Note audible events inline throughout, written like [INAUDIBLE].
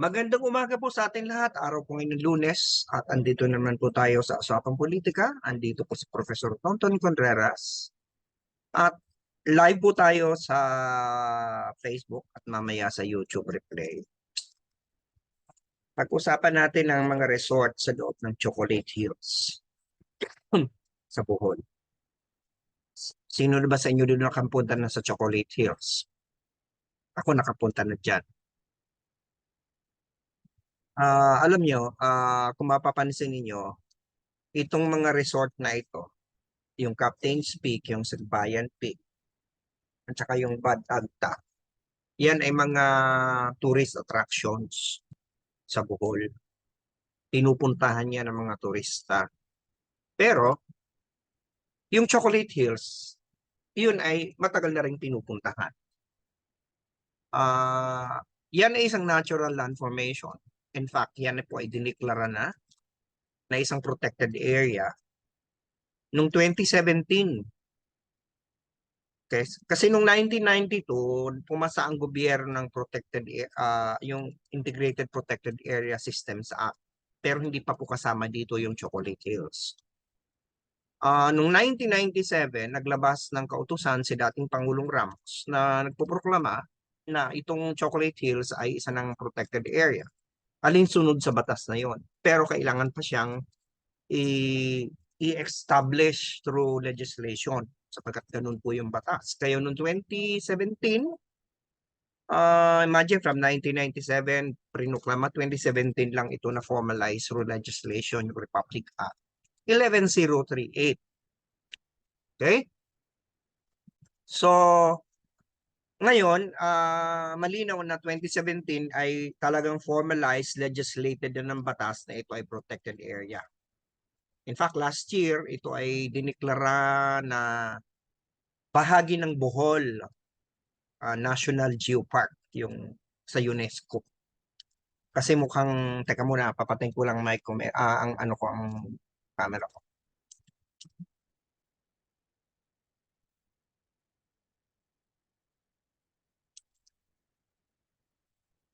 Magandang umaga po sa ating lahat. Araw po ngayon ng lunes at andito naman po tayo sa Usapang Politika. Andito po si Professor Tonton Contreras. At live po tayo sa Facebook at mamaya sa YouTube replay. Pag-usapan natin ang mga resort sa loob ng Chocolate Hills [CLEARS THROAT] sa Bohol. Sino ba sa inyo doon nakapunta na sa Chocolate Hills? Ako nakapunta na dyan. Ah, alam nyo, ah, kung mapapansin ninyo, itong mga resort na ito, yung Captain's Peak, yung Sagbayan Peak, at saka yung Bad Agta, yan ay mga tourist attractions sa Bohol. Pinupuntahan yan ng mga turista. Pero, yung Chocolate Hills, yun ay matagal na rin pinupuntahan. Ah, yan ay isang natural land formation. In fact, yan po ay diniklara na na isang protected area noong 2017. Okay? Kasi noong 1992, pumasa ang gobyerno ng protected ah, yung Integrated Protected Area Systems Act. Pero hindi pa po kasama dito yung Chocolate Hills. Ah, noong 1997, naglabas ng kautusan si dating Pangulong Ramos na nagpoproklama na itong Chocolate Hills ay isa ng protected area alinsunod sa batas na yon. Pero kailangan pa siyang i-establish through legislation sapagkat ganun po yung batas. Kaya noong 2017, uh, imagine from 1997, prinuklama 2017 lang ito na formalize through legislation, yung Republic Act 11038. Okay? So, ngayon, ah malinaw na 2017 ay talagang formalized, legislated na ng batas na ito ay protected area. In fact, last year, ito ay diniklara na bahagi ng Bohol ah, National Geopark, yung sa UNESCO. Kasi mukhang, teka muna, papatayin ko lang mic ah, ang ano ko, ang camera ko.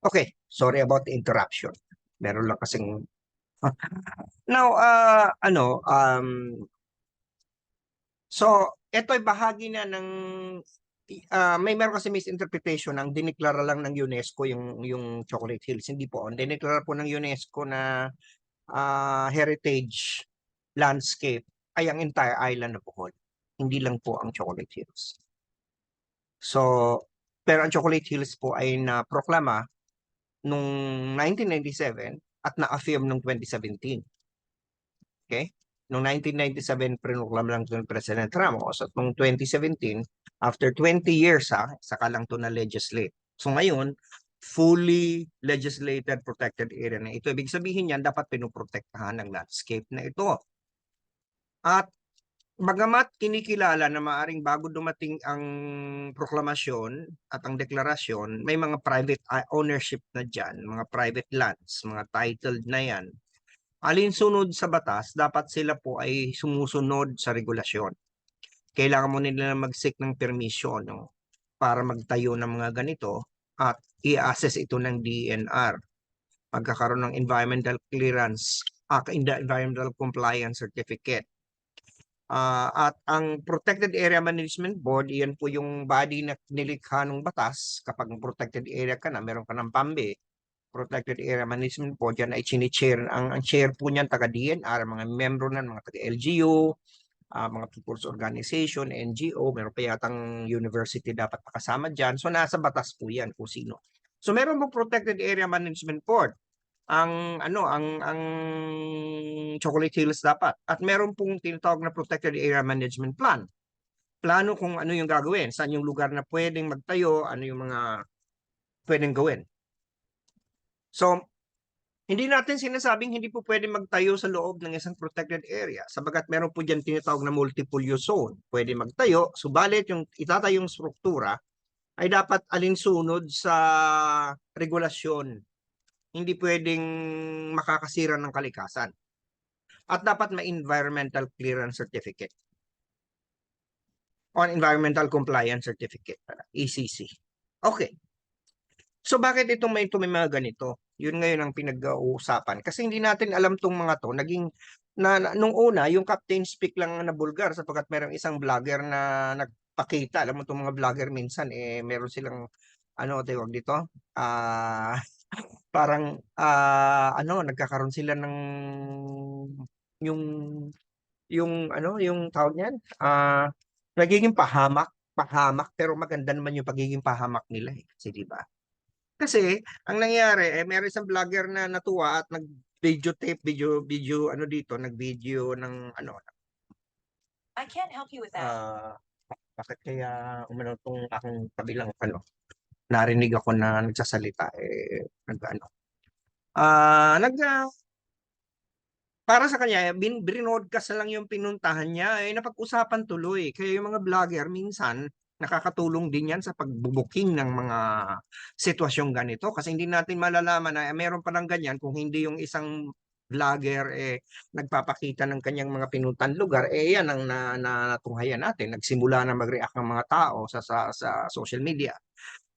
Okay, sorry about the interruption. Meron lang kasing Now, uh, ano, um, so, ito ay bahagi na ng, uh, may meron kasi misinterpretation ng diniklara lang ng UNESCO yung, yung Chocolate Hills. Hindi po. Diniklara po ng UNESCO na uh, heritage landscape ay ang entire island of Bohol. Hindi lang po ang Chocolate Hills. So, pero ang Chocolate Hills po ay na-proklama nung 1997 at na-affirm nung 2017. Okay? Noong 1997, prinuklam lang ito ng President Ramos at noong 2017, after 20 years ha, saka lang ito na-legislate. So ngayon, fully legislated protected area na ito. Ibig sabihin yan, dapat pinoprotektahan ng landscape na ito. At Bagamat kinikilala na maaring bago dumating ang proklamasyon at ang deklarasyon, may mga private uh, ownership na dyan, mga private lands, mga titled na yan. Alinsunod sa batas, dapat sila po ay sumusunod sa regulasyon. Kailangan mo nila mag-seek ng permission no, para magtayo ng mga ganito at i-assess ito ng DNR. Magkakaroon ng environmental clearance, uh, environmental compliance certificate Uh, at ang Protected Area Management Board, iyan po yung body na nilikha ng batas. Kapag protected area ka na, meron ka ng PAMBE. Protected Area Management Board, yan ay chini-chair. Ang, ang chair po niyan, taga-DNR, mga membro nan, mga taga-LGU, uh, mga people's organization, NGO, meron pa yatang university dapat makasama dyan. So nasa batas po yan kung sino. So meron po Protected Area Management Board ang ano ang ang Chocolate Hills dapat. At meron pong tinatawag na protected area management plan. Plano kung ano yung gagawin saan yung lugar na pwedeng magtayo ano yung mga pwedeng gawin. So hindi natin sinasabing hindi po pwede magtayo sa loob ng isang protected area sabagat meron po diyan tinatawag na multiple use zone. Pwede magtayo subalit yung itatayong struktura ay dapat alinsunod sa regulasyon hindi pwedeng makakasira ng kalikasan. At dapat may environmental clearance certificate. On environmental compliance certificate, ECC. Okay. So bakit itong may, ito may mga ganito? Yun ngayon ang pinag-uusapan. Kasi hindi natin alam tong mga to. Naging, na, nung una, yung Captain Speak lang na bulgar sapagkat merong isang vlogger na nagpakita. Alam mo itong mga vlogger minsan, eh, meron silang, ano, tawag dito? Ah, [LAUGHS] parang, ah, ano, nagkakaroon sila ng, yung, yung, ano, yung tawag niyan? Ah, nagiging pahamak, pahamak, pero maganda naman yung pagiging pahamak nila eh. Kasi di ba? Kasi, ang nangyari, eh, meron isang vlogger na natuwa at nag-video tape, video, video, ano dito, nag-video ng, ano, I can't help you with that. ah, bakit kaya umano tong aking kabilang, ano, narinig ako na nagsasalita, eh, nag, ano, ah, nag, ah, para sa kanya, bin, binroadcast na lang yung pinuntahan niya, eh, napag-usapan tuloy. Kaya yung mga vlogger, minsan, nakakatulong din yan sa pagbubuking ng mga sitwasyong ganito. Kasi hindi natin malalaman na eh, meron pa ng ganyan kung hindi yung isang vlogger eh, nagpapakita ng kanyang mga pinuntan lugar, eh yan ang na, na, natunghayan natin. Nagsimula na mag-react ng mga tao sa, sa, sa social media.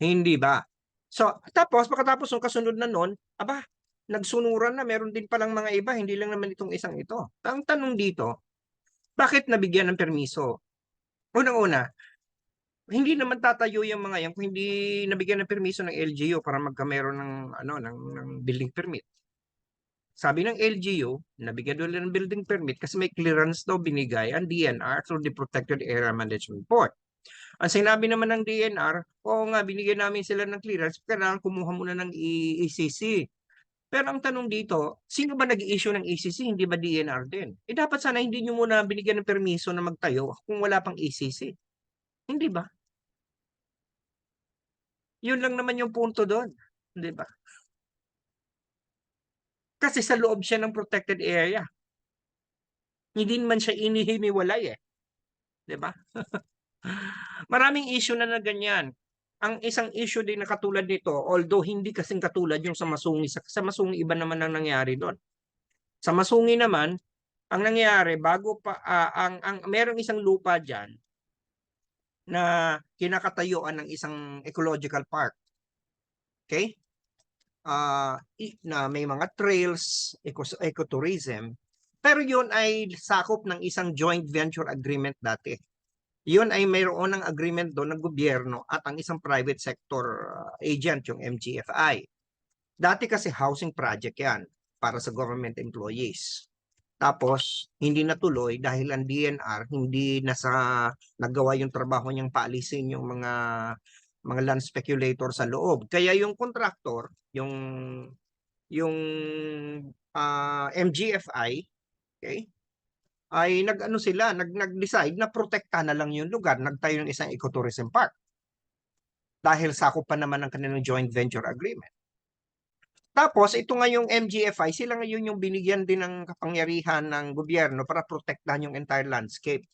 Hindi ba? So, tapos, pagkatapos ng kasunod na nun, aba, nagsunuran na, meron din palang mga iba, hindi lang naman itong isang ito. Ang tanong dito, bakit nabigyan ng permiso? Unang-una, hindi naman tatayo yung mga yan kung hindi nabigyan ng permiso ng LGU para magkameron ng ano ng, ng building permit. Sabi ng LGU, nabigyan doon ng building permit kasi may clearance daw binigay ang DNR through the Protected Area Management Board. Ang sinabi naman ng DNR, oo nga, binigyan namin sila ng clearance, kailangan kumuha muna ng E- ECC. Pero ang tanong dito, sino ba nag-issue ng ECC? Hindi ba DNR din? Eh dapat sana hindi nyo muna binigyan ng permiso na magtayo kung wala pang ECC. Hindi ba? Yun lang naman yung punto doon. Hindi ba? Kasi sa loob siya ng protected area. Hindi man siya inihiniwalay eh. Di ba? [LAUGHS] Maraming issue na na ganyan. Ang isang issue din na katulad nito, although hindi kasing katulad yung sa Masungi, sa, Masungi iba naman ang nangyari doon. Sa Masungi naman, ang nangyari bago pa ah, ang ang merong isang lupa diyan na kinakatayuan ng isang ecological park. Okay? I- na may mga trails, eco, ecotourism, pero yun ay sakop ng isang joint venture agreement dati. Yun ay mayroon ng agreement doon ng gobyerno at ang isang private sector uh, agent, yung MGFI. Dati kasi housing project yan para sa government employees. Tapos, hindi natuloy dahil ang DNR hindi na sa nagawa yung trabaho niyang paalisin yung mga mga land speculator sa loob. Kaya yung contractor, yung yung ah, MGFI, okay? Ay nag-ano sila, nag nag-decide na protekta na lang yung lugar, nagtayo ng isang ecotourism park. Dahil sakop pa naman ng kanilang joint venture agreement. Tapos ito nga yung MGFI, sila ngayon yung binigyan din ng kapangyarihan ng gobyerno para protektahan yung entire landscape.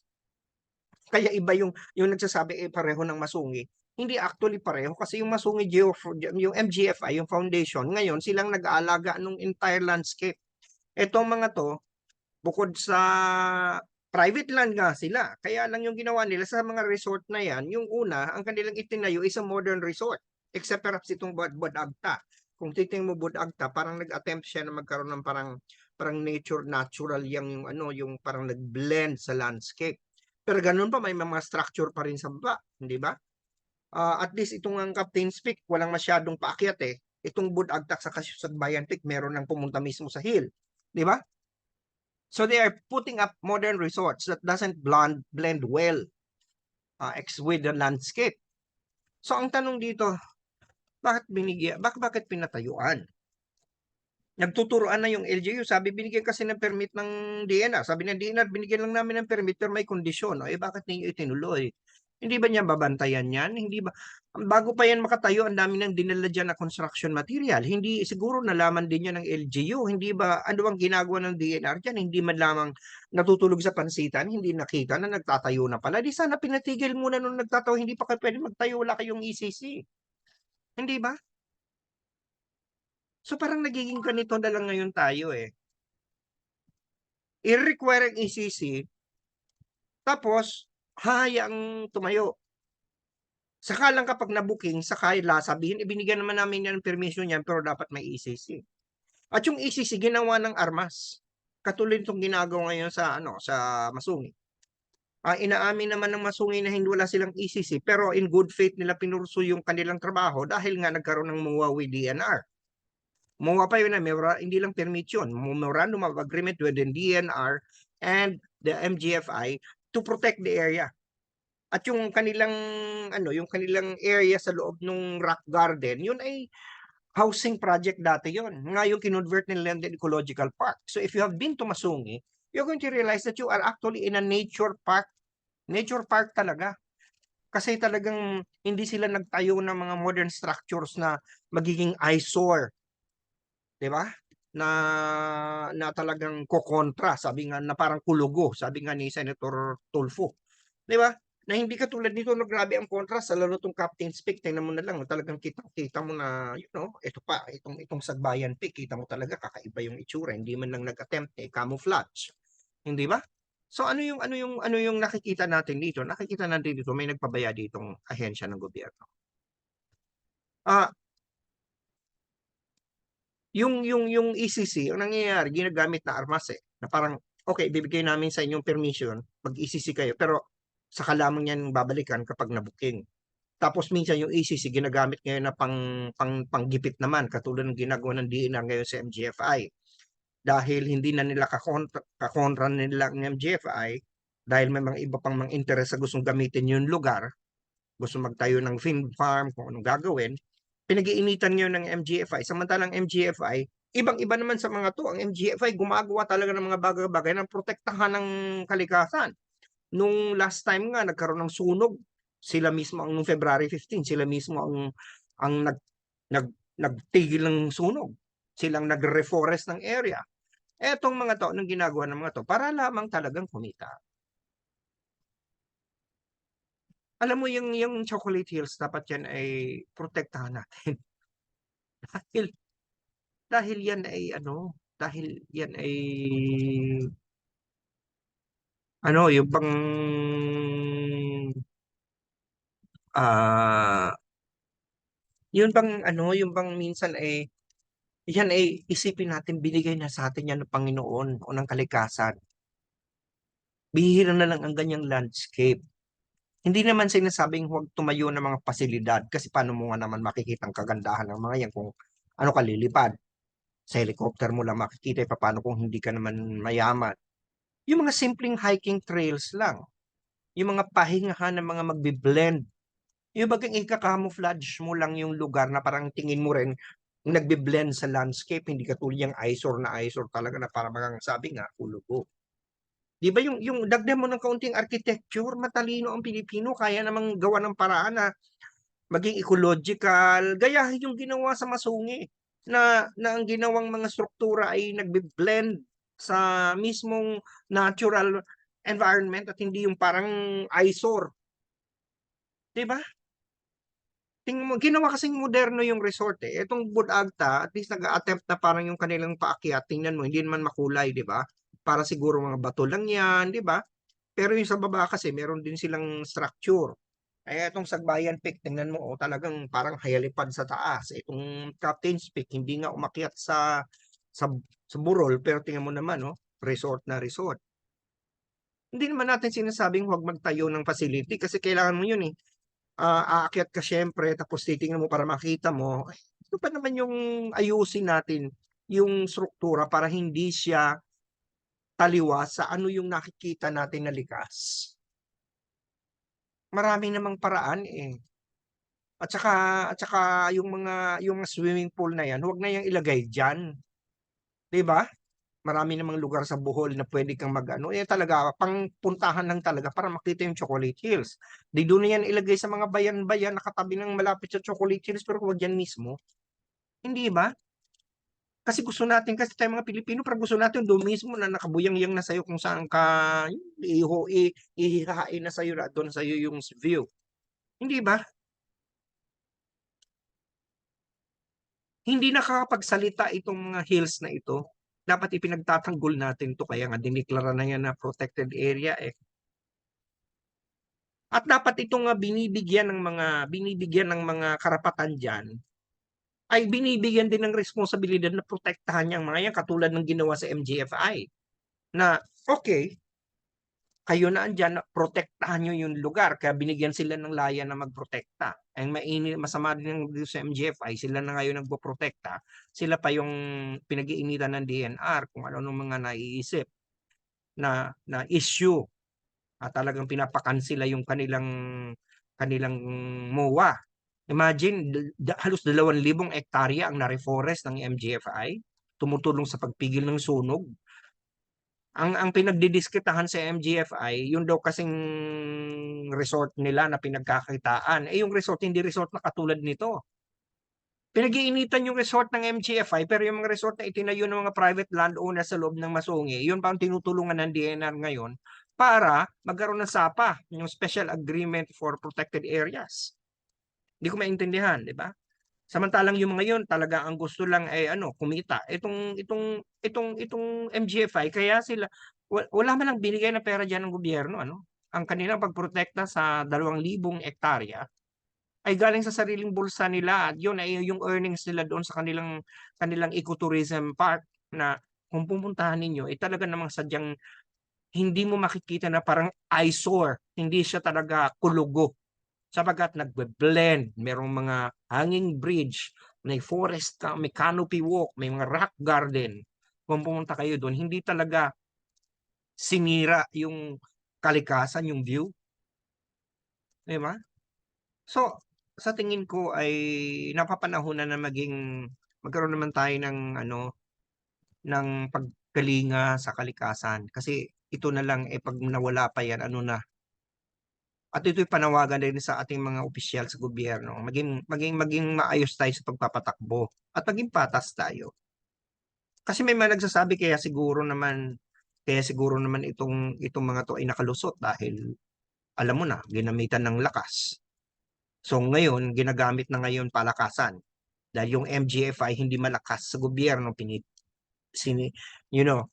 Kaya iba yung yung nagsasabi eh pareho ng masungi. Hindi actually pareho kasi yung masungi yung MGFI, yung foundation, ngayon silang nag-aalaga ng entire landscape. Etong mga to, bukod sa private land nga sila. Kaya lang yung ginawa nila sa mga resort na yan, yung una, ang kanilang itinayo is a modern resort. Except perhaps itong Bud Bud Agta. Kung titingnan mo Bud Agta, parang nag-attempt siya na magkaroon ng parang parang nature natural yung, yung ano yung parang nag-blend sa landscape. Pero ganun pa may mga structure pa rin sa baba, hindi ba? Ah, at least itong ang Captain's Peak, walang masyadong paakyat eh. Itong Bud Agta sa Kasugbayan Peak, meron ng pumunta mismo sa hill, di ba? So they are putting up modern resorts that doesn't blend blend well uh, with the landscape. So ang tanong dito, bakit binigyan, bak bakit pinatayuan? Nagtuturoan na yung LGU, sabi binigyan kasi ng permit ng DNR. Sabi ng DNR, binigyan lang namin ng permit pero may kondisyon. O, eh bakit ninyo itinuloy? Hindi ba niya babantayan yan? Hindi ba? Bago pa yan makatayo, ang dami nang dinala dyan na construction material. Hindi, siguro nalaman din yan ng LGU. Hindi ba, ano ang ginagawa ng DNR dyan? Hindi man lamang natutulog sa pansitan, hindi nakita na nagtatayo na pala. Di sana pinatigil muna nung nagtatayo, hindi pa kayo pwede magtayo, wala kayong ECC. Hindi ba? So parang nagiging ganito na lang ngayon tayo eh. I-require ang ECC, tapos hahayaang tumayo. Saka lang kapag na-booking, saka sabihin, ibinigyan naman namin yan ng permission yan, pero dapat may ECC. At yung ECC, ginawa ng armas. Katulad itong ginagawa ngayon sa, ano, sa Masungi. Ah, inaamin naman ng Masungi na hindi wala silang ECC, pero in good faith nila pinurso yung kanilang trabaho dahil nga nagkaroon ng MOA with DNR. MOA pa yun na, memora- hindi lang permit yun. Memorandum of Agreement with the DNR and the MGFI to protect the area. At yung kanilang ano, yung kanilang area sa loob ng rock garden, yun ay housing project dati yun. Ngayon kinonvert nila in ecological park. So if you have been to Masungi, you're going to realize that you are actually in a nature park. Nature park talaga. Kasi talagang hindi sila nagtayo ng mga modern structures na magiging eyesore. 'Di ba? Na na talagang kokontra, sabi nga na parang kulugo, sabi nga ni Senator Tulfo. 'Di ba? Na hindi katulad nito na grabe ang contrast sa lalo tong Captain's Peak, tingnan mo na lang, talagang kita kita mo na, you know, ito pa, itong itong Sagbayan Peak, kita mo talaga kakaiba yung itsura, hindi man lang nag-attempt eh, camouflage. Hindi ba? So ano yung ano yung ano yung nakikita natin dito? Nakikita natin dito may nagpabaya ditong ahensya ng gobyerno. Ah yung yung yung ECC, ang nangyayari, ginagamit na armas eh. Na parang, okay, bibigay namin sa inyong permission, mag-ECC kayo, pero saka lamang yan babalikan kapag na-booking. Tapos minsan yung ECC ginagamit ngayon na pang, pang panggipit naman, katulad ng ginagawa ng DNR ngayon sa MGFI. Dahil hindi na nila kakontra, kakontra nila ng MGFI, dahil may mga iba pang mga interes sa gustong gamitin yung lugar, gusto magtayo ng film farm, kung anong gagawin, pinag-iinitan nyo ng MGFI. Samantalang MGFI, ibang-iba naman sa mga to. Ang MGFI gumagawa talaga ng mga bagay-bagay na protektahan ng kalikasan. Nung last time nga, nagkaroon ng sunog. Sila mismo, ang nung February 15, sila mismo ang, ang nag, nag, nagtigil ng sunog. Silang nag-reforest ng area. Etong mga to, nung ginagawa ng mga to, para lamang talagang kumita. Alam mo yung yung Chocolate Hills dapat yan ay protektahan natin. [LAUGHS] dahil dahil yan ay ano, dahil yan ay ano, yung bang ah yun bang ano, yung bang minsan ay yan ay isipin natin binigay na sa atin yan ng Panginoon o ng kalikasan. Bihira na lang ang ganyang landscape. Hindi naman sinasabing huwag tumayo ng mga pasilidad kasi paano mo nga naman makikita ang kagandahan ng mga yan kung ano ka lilipad. Sa helicopter mo lang makikita eh, paano kung hindi ka naman mayaman. Yung mga simpleng hiking trails lang. Yung mga pahingahan ng mga magbi-blend. Yung bagang ika-camouflage mo lang yung lugar na parang tingin mo rin nagbi-blend sa landscape, hindi katulad yung eyesore na eyesore talaga na parang sabi nga, kulugo. Di ba yung, yung dagdag mo ng kaunting architecture, matalino ang Pilipino, kaya namang gawa ng paraan na maging ecological, gaya yung ginawa sa Masungi, na, na ang ginawang mga struktura ay nagbe-blend sa mismong natural environment at hindi yung parang eyesore. Di ba? Tingnan mo, ginawa kasing moderno yung resort eh. Itong Budagta, at least nag-attempt na parang yung kanilang paakyat. Tingnan mo, hindi naman makulay, di ba? Para siguro mga bato lang yan, di ba? Pero yung sa baba kasi, meron din silang structure. Kaya itong Sagbayan Peak, tingnan mo, oh, talagang parang hayalipad sa taas. Itong Captain's Peak, hindi nga umakyat sa, sa, sa burol, pero tingnan mo naman, oh, resort na resort. Hindi naman natin sinasabing huwag magtayo ng facility kasi kailangan mo yun eh ah, aakyat ka syempre, tapos titingnan mo para makita mo, ito pa naman yung ayusin natin yung struktura para hindi siya taliwa sa ano yung nakikita natin na likas. Marami namang paraan eh. At saka, at saka yung mga, yung swimming pool na yan, huwag na yung ilagay dyan. 'Di ba? Marami namang lugar sa Bohol na pwede kang mag-ano. Eh talaga, pang puntahan lang talaga para makita yung Chocolate Hills. Di doon na yan ilagay sa mga bayan-bayan nakatabi ng malapit sa Chocolate Hills pero huwag yan mismo. Hindi ba? Kasi gusto natin, kasi tayo mga Pilipino, pero gusto natin doon mismo na nakabuyang-yang na sa'yo kung saan ka iho, i, ihihain na sa'yo, doon sa'yo yung view. Hindi ba? Hindi nakakapagsalita itong mga hills na ito dapat ipinagtatanggol natin to kaya nga diniklara na yan na protected area eh. At dapat itong nga binibigyan ng mga binibigyan ng mga karapatan diyan ay binibigyan din ng responsibilidad na protektahan niyang mga yan katulad ng ginawa sa MGFI na okay kayo na andyan, protektahan nyo yung lugar. Kaya binigyan sila ng laya na magprotekta. Ang masama din ng sa MGFI, sila na ngayon nagpoprotekta. Sila pa yung pinag-iinitan ng DNR kung ano nung mga naiisip na, na issue. At talagang pinapakansila yung kanilang kanilang MOA. Imagine, d- d- halos dalawang libong ektarya ang na-reforest ng MGFI tumutulong sa pagpigil ng sunog ang ang pinagdidiskitahan sa MGFI, yun daw kasing resort nila na pinagkakitaan. Eh yung resort, hindi resort na katulad nito. Pinag-iinitan yung resort ng MGFI, pero yung mga resort na itinayo ng mga private landowner sa loob ng Masungi, yun pa ang tinutulungan ng DNR ngayon para magkaroon ng SAPA, yung Special Agreement for Protected Areas. Hindi ko maintindihan, di ba? Samantalang yung mga yun talaga ang gusto lang ay ano, kumita. Itong itong itong itong MGFI kaya sila wa- wala man lang binigay na pera diyan ng gobyerno, ano? Ang kanilang pagprotekta sa 2,000 ektarya ay galing sa sariling bulsa nila at yun ay yung earnings nila doon sa kanilang kanilang ecotourism park na kung pupuntahan ninyo, eh talaga namang sadyang hindi mo makikita na parang eyesore, hindi siya talaga kulugo sapagkat nagbe-blend, merong mga hanging bridge, may forest, may canopy walk, may mga rock garden. Kung pumunta kayo doon, hindi talaga sinira yung kalikasan, yung view. Di? So, sa tingin ko ay napapanahon na na maging magkaroon naman tayo ng ano ng pagkalinga sa kalikasan kasi ito na lang eh pag nawala pa yan ano na at ito'y panawagan din sa ating mga opisyal sa gobyerno. Maging, maging, maging maayos tayo sa pagpapatakbo at maging patas tayo. Kasi may mga nagsasabi kaya siguro naman kaya siguro naman itong itong mga to ay nakalusot dahil alam mo na, ginamitan ng lakas. So ngayon, ginagamit na ngayon palakasan. Dahil yung MGFI hindi malakas sa gobyerno, pinit, sini, you know,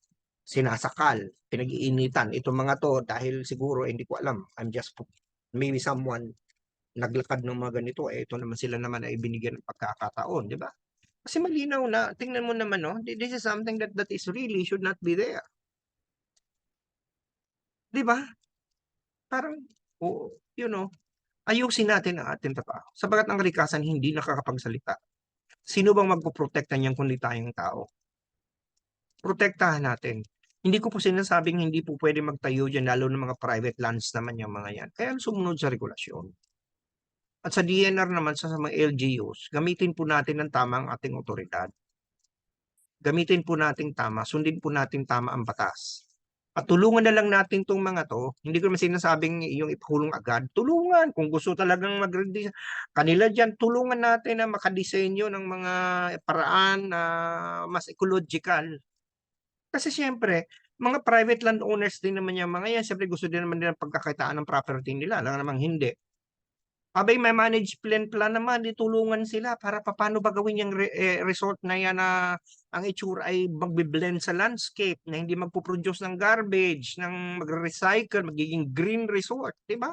sinasakal, pinag-iinitan. Itong mga to dahil siguro, eh, hindi ko alam, I'm just maybe someone naglakad ng mga ganito, eh, ito naman sila naman ay binigyan ng pagkakataon, di ba? Kasi malinaw na, tingnan mo naman, no? This is something that that is really should not be there. Di ba? Parang, oh, you know, ayusin natin ang ating trabaho. Sabagat ang kalikasan hindi nakakapagsalita. Sino bang magpoprotekta niyan kundi tayong tao? Protektahan natin. Hindi ko po sinasabing hindi po pwede magtayo dyan, lalo ng mga private lands naman yung mga yan. Kaya sumunod sa regulasyon. At sa DNR naman, sa mga LGUs, gamitin po natin ng tama ang ating otoridad. Gamitin po natin tama, sundin po natin tama ang batas. At tulungan na lang natin tong mga to. Hindi ko naman sinasabing yung ipakulong agad. Tulungan. Kung gusto talagang mag kanila dyan, tulungan natin na makadesenyo ng mga paraan na mas ecological. Kasi siyempre, mga private landowners din naman yung mga yan. Siyempre gusto din naman nila pagkakitaan ng property nila. Alam namang hindi. Abay, may managed plan plan naman, ditulungan sila para paano ba gawin yung re- eh, resort na yan na ang itsura ay magbe-blend sa landscape, na hindi magpo-produce ng garbage, ng magre-recycle, magiging green resort, di ba?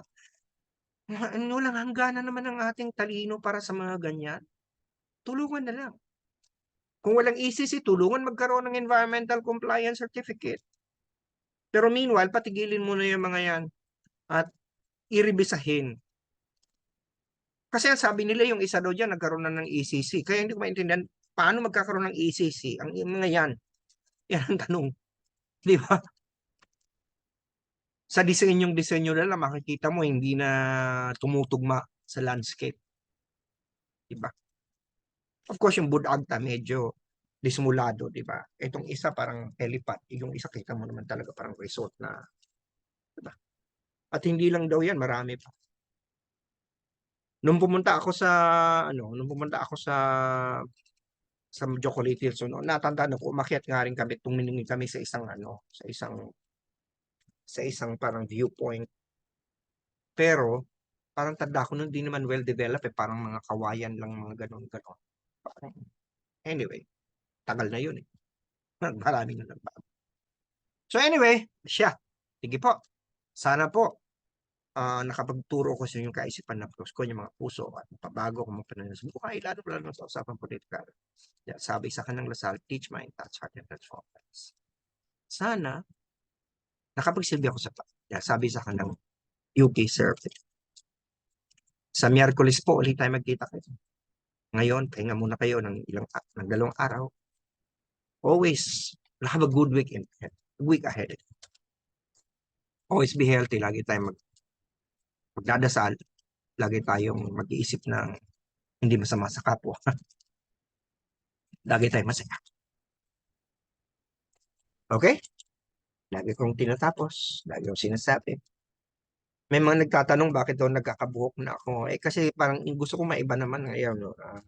Ano lang, hangganan naman ang ating talino para sa mga ganyan. Tulungan na lang. Kung walang ECC, tulungan magkaroon ng environmental compliance certificate. Pero meanwhile, patigilin mo na yung mga yan at iribisahin. Kasi ang sabi nila yung isa daw dyan, nagkaroon na ng ECC. Kaya hindi ko maintindihan, paano magkakaroon ng ECC? Ang mga yan. [LAUGHS] Yan ang tanong. Di ba? Sa disenyong disenyo nila, makikita mo hindi na tumutugma sa landscape. Di ba? Of course, yung Budagta medyo disimulado, di ba? Itong isa parang helipad. Yung isa kita mo naman talaga parang resort na. Di ba? At hindi lang daw yan, marami pa. Nung pumunta ako sa ano, nung pumunta ako sa sa Chocolate Hills, no, natandaan ko, umakyat nga rin kami, tumingin kami sa isang ano, sa isang sa isang parang viewpoint. Pero parang tanda ko nun di naman well developed, eh, parang mga kawayan lang mga ganon ganon. Parang, anyway, tagal na yun eh. Maraming na nagbago. So anyway, siya. Sige po. Sana po ah, nakapagturo ko sa yung kaisipan na pros ko, yung mga puso at pabago ko mga pananaw. Buhay, lalo lalo sa usapang politikal. Yeah, sabi sa kanang Lasal, teach mind, touch heart, and transform lives. Sana, nakapagsilbi ako sa yeah, sabi sa kanang UK survey. Sa Miyerkules po, ulit tayo magkita kayo. Ngayon, pahinga muna kayo ng ilang ng dalawang araw. Always, have a good week in week ahead. Always be healthy. Lagi tayong mag, magdadasal. Lagi tayong mag-iisip ng hindi masama sa kapwa. [LAUGHS] Lagi tayong masaya. Okay? Lagi kong tinatapos. Lagi kong sinasabi. May mga nagtatanong bakit daw nagkakabuhok na ako. Eh kasi parang gusto ko maiba naman ngayon. No? Ah,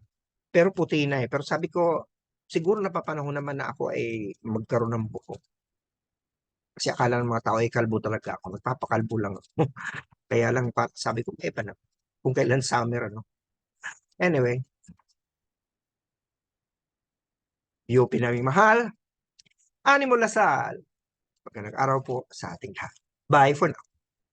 pero puti na eh. Pero sabi ko, siguro napapanahon naman na ako ay magkaroon ng buhok. Kasi akala ng mga tao ay kalbo talaga ako. Nagpapakalbo lang ako. [LAUGHS] Kaya lang pa, sabi ko, eh na. Kung kailan summer, ano. Anyway. UP naming mahal. Animo Lasal. Pagka nag-araw po sa ating lahat. Bye for now.